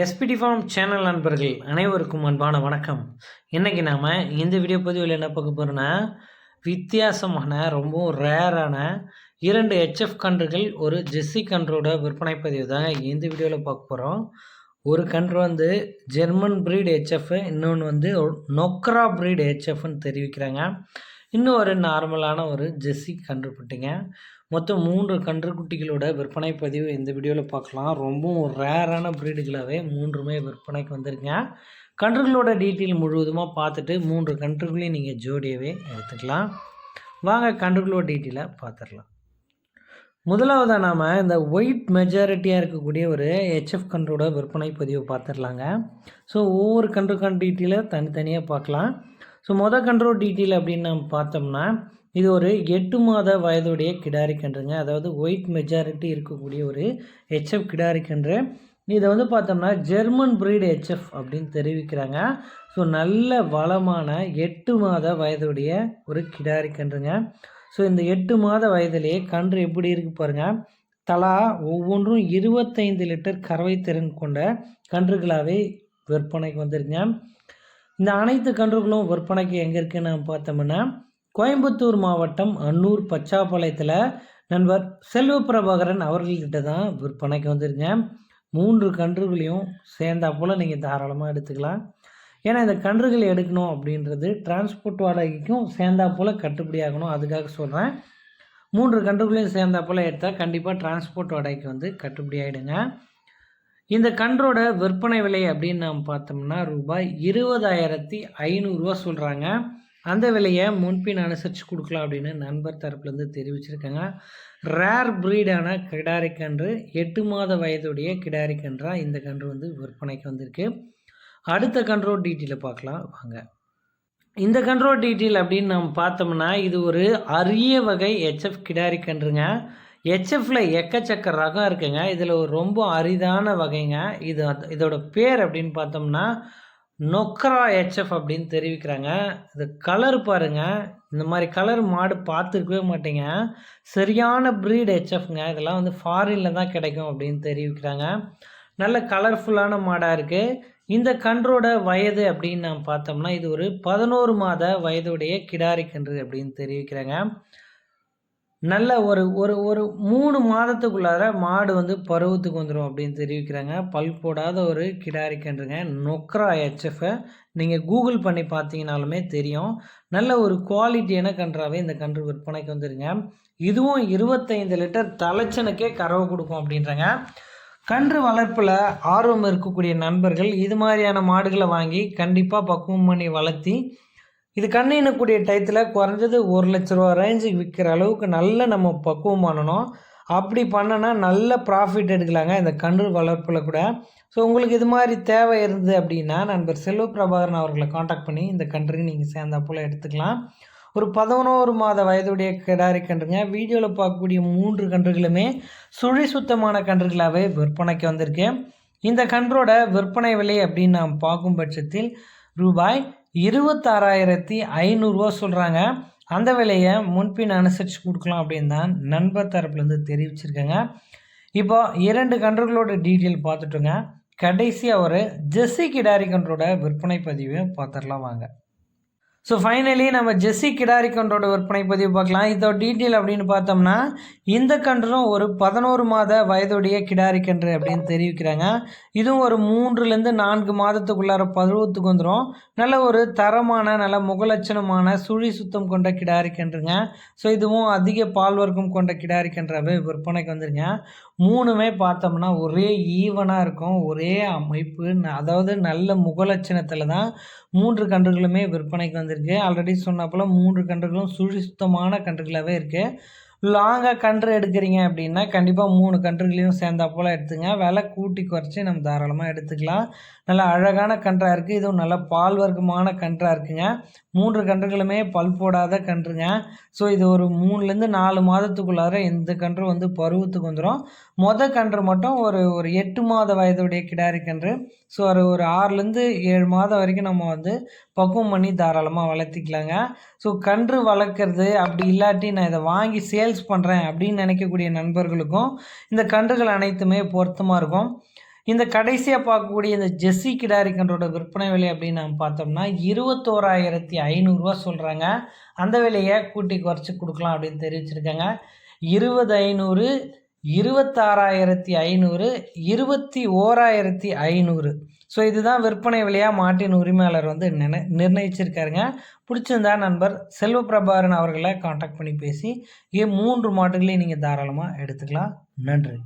SPD form channel நண்பர்கள் அனைவருக்கும் அன்பான வணக்கம். இன்றைக்கி நாம் இந்த வீடியோ பதிவில் என்ன பார்க்க போகிறோன்னா வித்தியாசமான ரொம்பவும் ரேரான இரண்டு ஹெச்எஃப் கன்றுகள் ஒரு ஜெஸ்ஸி கன்றோட விற்பனை பதிவு தாங்க இந்த வீடியோவில் பார்க்க போகிறோம் ஒரு கன்று வந்து ஜெர்மன் ப்ரீட் ஹெச்எஃப் இன்னொன்று வந்து நொக்ரா ப்ரீட் ஹெச்எஃப்னு தெரிவிக்கிறாங்க. இன்னும் ஒரு நார்மலான ஒரு ஜெஸ்ஸி கன்றுக்குட்டிங்க. மொத்தம் மூன்று கன்றுக்குட்டிகளோட விற்பனை பதிவு இந்த வீடியோவில் பார்க்கலாம். ரொம்பவும் ரேரான ப்ரீடுகளாகவே மூன்றுமே விற்பனைக்கு வந்திருங்க கன்றுகளோட டீட்டெயில் முழுவதுமாக பார்த்துட்டு மூன்று கன்றுகளையும் நீங்கள் ஜோடியவே எடுத்துக்கலாம். வாங்க கன்றுகளோட டீட்டெயிலை பார்த்துடலாம். முதலாவதாக நாம் இந்த ஒயிட் மெஜாரிட்டியாக இருக்கக்கூடிய ஒரு ஹெச்எஃப் கன்றோட விற்பனை பதிவு பார்த்துடலாங்க. ஸோ ஒவ்வொரு கன்றுக்கான டீட்டெயிலை தனித்தனியாக பார்க்கலாம். ஸோ மொதல் கண்ட்ரோல் டீட்டெயில் அப்படின்னு நம்ம பார்த்தோம்னா இது ஒரு எட்டு மாத வயதுடைய கிடாரி கன்றுங்க அதாவது ஒயிட் மெஜாரிட்டி இருக்கக்கூடிய ஒரு ஹெச்எஃப் கிடாரி கன்று இதை வந்து பார்த்தோம்னா ஜெர்மன் பிரீடு ஹெச்எஃப் அப்படின்னு தெரிவிக்கிறாங்க. ஸோ நல்ல வளமான எட்டு மாத வயதுடைய ஒரு கிடாரி கன்றுங்க ஸோ இந்த எட்டு மாத வயதிலேயே கன்று எப்படி இருக்கு பாருங்கள் தலா ஒவ்வொன்றும் இருபத்தைந்து லிட்டர் கறவை திறன் கொண்ட கன்றுகளாகவே விற்பனைக்கு வந்துருங்க இந்த அனைத்து கன்றுகளும் விற்பனைக்கு எங்கே இருக்குன்னு பார்த்தோம்னா கோயம்புத்தூர் மாவட்டம் அன்னூர் பச்சாப்பாளையத்தில் நண்பர் செல்வ பிரபாகரன் அவர்கள்கிட்ட தான் விற்பனைக்கு வந்துருங்க. மூன்று கன்றுகளையும் சேர்ந்தா போல் நீங்கள் தாராளமாக எடுத்துக்கலாம். ஏன்னா இந்த கன்றுகள் எடுக்கணும் அப்படின்றது டிரான்ஸ்போர்ட் வாடகைக்கும் சேர்ந்தா போல் கட்டுப்படியாகணும் அதுக்காக சொல்கிறேன் மூன்று கன்றுகளையும் சேர்ந்தா போல் எடுத்தால் கண்டிப்பாக டிரான்ஸ்போர்ட் வாடகைக்கு வந்து கட்டுப்படி ஆகிடுங்க இந்த கன்றோட விற்பனை விலை அப்படின்னு நாம் பார்த்தோம்னா ரூபாய் இருபதாயிரத்தி ஐநூறுரூவா சொல்கிறாங்க அந்த விலையை முன்பின் அனுசரித்து கொடுக்கலாம் அப்படின்னு நண்பர் தரப்புலேருந்து தெரிவிச்சிருக்காங்க. ரேர் ப்ரீடான கிடாரி கன்று எட்டு மாத வயதுடைய கிடாரி கன்றாக இந்த கன்று வந்து விற்பனைக்கு வந்திருக்கு. அடுத்த கண்ட்ரோல் டீட்டெயிலை பார்க்கலாம் வாங்க. இந்த கண்ட்ரோல் டீட்டெயில் அப்படின்னு நம்ம பார்த்தோம்னா இது ஒரு அரிய வகை ஹெச்எஃப் கிடாரி கன்றுங்க. ஹெச்எஃப்ல எக்கச்சக்க ரகம் இருக்குங்க. இதில் ஒரு ரொம்ப அரிதான வகைங்க. இது இதோட பேர் அப்படின்னு பார்த்தோம்னா நொக்கரா ஹெச்எஃப் அப்படின்னு தெரிவிக்கிறாங்க. இது கலர் பாருங்க. இந்த மாதிரி கலர் மாடு பார்த்துருக்கவே மாட்டேங்க. சரியான ப்ரீட் ஹெச்எஃப்ங்க இதெல்லாம் வந்து ஃபாரினில் தான் கிடைக்கும் அப்படின்னு தெரிவிக்கிறாங்க. நல்ல கலர்ஃபுல்லான மாடாக இருக்குது இந்த கன்றோட வயது அப்படின்னு நாம் பார்த்தோம்னா இது ஒரு பதினோரு மாத வயதுடைய கிடாரி கன்று அப்படின்னு தெரிவிக்கிறாங்க. நல்ல ஒரு ஒரு ஒரு மூணு மாதத்துக்குள்ளார மாடு வந்து பருவத்துக்கு வந்துடும் அப்படின்னு தெரிவிக்கிறாங்க. பல் போடாத ஒரு கிடாரி கன்றுங்க. நொக்ரா ஹெச்எஃப்பை நீங்கள் கூகுள் பண்ணி பார்த்தீங்கனாலுமே தெரியும். நல்ல ஒரு குவாலிட்டியான கன்றாவே இந்த கன்று விற்பனைக்கு வந்துருங்க. இதுவும் இருபத்தைந்து லிட்டர் தலைச்சனுக்கே கறவை கொடுக்கும் அப்படின்றாங்க. கன்று வளர்ப்பில் ஆர்வம் இருக்கக்கூடிய நண்பர்கள் இது மாதிரியான மாடுகளை வாங்கி கண்டிப்பாக பக்குவம் பண்ணி வளர்த்தி இது கண்ணினக்கூடிய டயத்தில் குறைஞ்சது ஒரு லட்ச ரூபா ரேஞ்சுக்கு விற்கிற அளவுக்கு நல்ல நம்ம பக்குவம் பண்ணணும். அப்படி பண்ணனா நல்ல ப்ராஃபிட் எடுக்கலாங்க இந்த கன்று வளர்ப்பில் கூட. ஸோ உங்களுக்கு இது மாதிரி தேவை இருந்தது அப்படின்னா நண்பர் செல்வ பிரபாகரன் அவர்களை காண்டாக்ட் பண்ணி இந்த கன்றுக்கு நீங்கள் சேர்ந்த போல் எடுத்துக்கலாம். ஒரு பதினோரு மாத வயதுடைய கிடாரி கன்றுங்க. வீடியோவில் பார்க்கக்கூடிய மூன்று கன்றுகளுமே சுழி சுத்தமான கன்றுகளாகவே விற்பனைக்கு வந்திருக்கு. இந்த கன்றோட விற்பனை விலை அப்படின்னு நாம் பார்க்கும் பட்சத்தில் ரூபாய் இருபத்தாறாயிரத்தி ஐநூறுரூவா சொல்கிறாங்க அந்த விலையை முன்பின் அனுசரித்து கொடுக்கலாம் அப்படின்னு தான் நண்பர் தரப்புலேருந்து தெரிவிச்சிருக்கேங்க. இப்போ இரண்டு கன்றுகளோட டீட்டெயில் பார்த்துட்டுங்க. கடைசியாக ஒரு ஜெஸ்ஸி கிடாரி கன்றோட விற்பனை பதிவை பார்த்துடலாம் வாங்க. ஸோ ஃபைனலி நம்ம ஜெஸ்ஸி கிடாரி கன்றோட விற்பனை பதிவு பார்க்கலாம். இதோட டீட்டெயில் அப்படின்னு பார்த்தோம்னா இந்த கன்றும் ஒரு பதினோரு மாத வயதுடைய கிடாரி கன்று அப்படின்னு தெரிவிக்கிறாங்க. இதுவும் ஒரு மூன்றுலேருந்து நான்கு மாதத்துக்குள்ளார பருவத்துக்கு வந்துடும் நல்ல ஒரு தரமான நல்ல முகலட்சணமான சுழி சுத்தம் கொண்ட கிடாரி கன்றுங்க. ஸோ இதுவும் அதிக பால் வர்க்கம் கொண்ட கிடாரி கன்றாவே விற்பனைக்கு வந்துருங்க. மூணுமே பார்த்தோம்னா ஒரே ஈவனாக இருக்கும் ஒரே அமைப்பு அதாவது நல்ல முகலட்சணத்தில் தான் மூன்று கன்றுகளுமே விற்பனைக்கு வந்திருக்கு. ஆல்ரெடி சொன்னப்போல் மூன்று கன்றுகளும் சுழித்தமான சுத்தமான கன்றுகளாகவே இருக்குது லாங்காக கன்று எடுக்கிறீங்க அப்படின்னா கண்டிப்பாக மூணு கன்றுகளையும் சேர்ந்தா போல் எடுத்துங்க. விலை கூட்டி குறைச்சி நம்ம தாராளமாக எடுத்துக்கலாம். நல்லா அழகான கன்றாக இருக்குது இதுவும் நல்ல பால் வர்க்கமான கன்றாக இருக்குங்க. மூன்று கன்றுகளுமே பல் போடாத கன்றுங்க. ஸோ இது ஒரு மூணுலேருந்து நாலு மாதத்துக்குள்ளார இந்த கன்று வந்து பருவத்துக்கு வந்துடும் மொதல் கன்று மட்டும் ஒரு ஒரு எட்டு மாத வயதுடைய கிடாரி கன்று. ஸோ ஒரு ஒரு ஆறுலேருந்து ஏழு மாதம் வரைக்கும் நம்ம வந்து பக்குவம் பண்ணி தாராளமாக வளர்த்திக்கலாங்க. ஸோ கன்று வளர்க்குறது அப்படி இல்லாட்டி நான் இதை வாங்கி சேல்ஸ் பண்ணுறேன் அப்படின்னு நினைக்கக்கூடிய நண்பர்களுக்கும் இந்த கன்றுகள் அனைத்துமே பொருத்தமாக இருக்கும். இந்த கடைசியாக பார்க்கக்கூடிய இந்த ஜெஸ்ஸி கிடாரி கன்றோட விற்பனை விலை அப்படின்னு நம்ம பார்த்தோம்னா இருபத்தோராயிரத்தி ஐநூறுரூவா சொல்கிறாங்க அந்த விலையை கூட்டி குறைச்சி கொடுக்கலாம் அப்படின்னு தெரிவிச்சிருக்காங்க. இருபது ஐநூறு இருபத்தாறாயிரத்தி ஐநூறு இருபத்தி ஓராயிரத்தி ஐநூறு. ஸோ இதுதான் விற்பனை விலையாக மாட்டின் உரிமையாளர் வந்து நினை நிர்ணயிச்சிருக்காருங்க. பிடிச்சிருந்தா நண்பர் செல்வ பிரபாகரன் அவர்களை காண்டாக்ட் பண்ணி பேசி ஏ மூன்று மாட்டுகளையும் நீங்கள் தாராளமாக எடுத்துக்கலாம். நன்றி.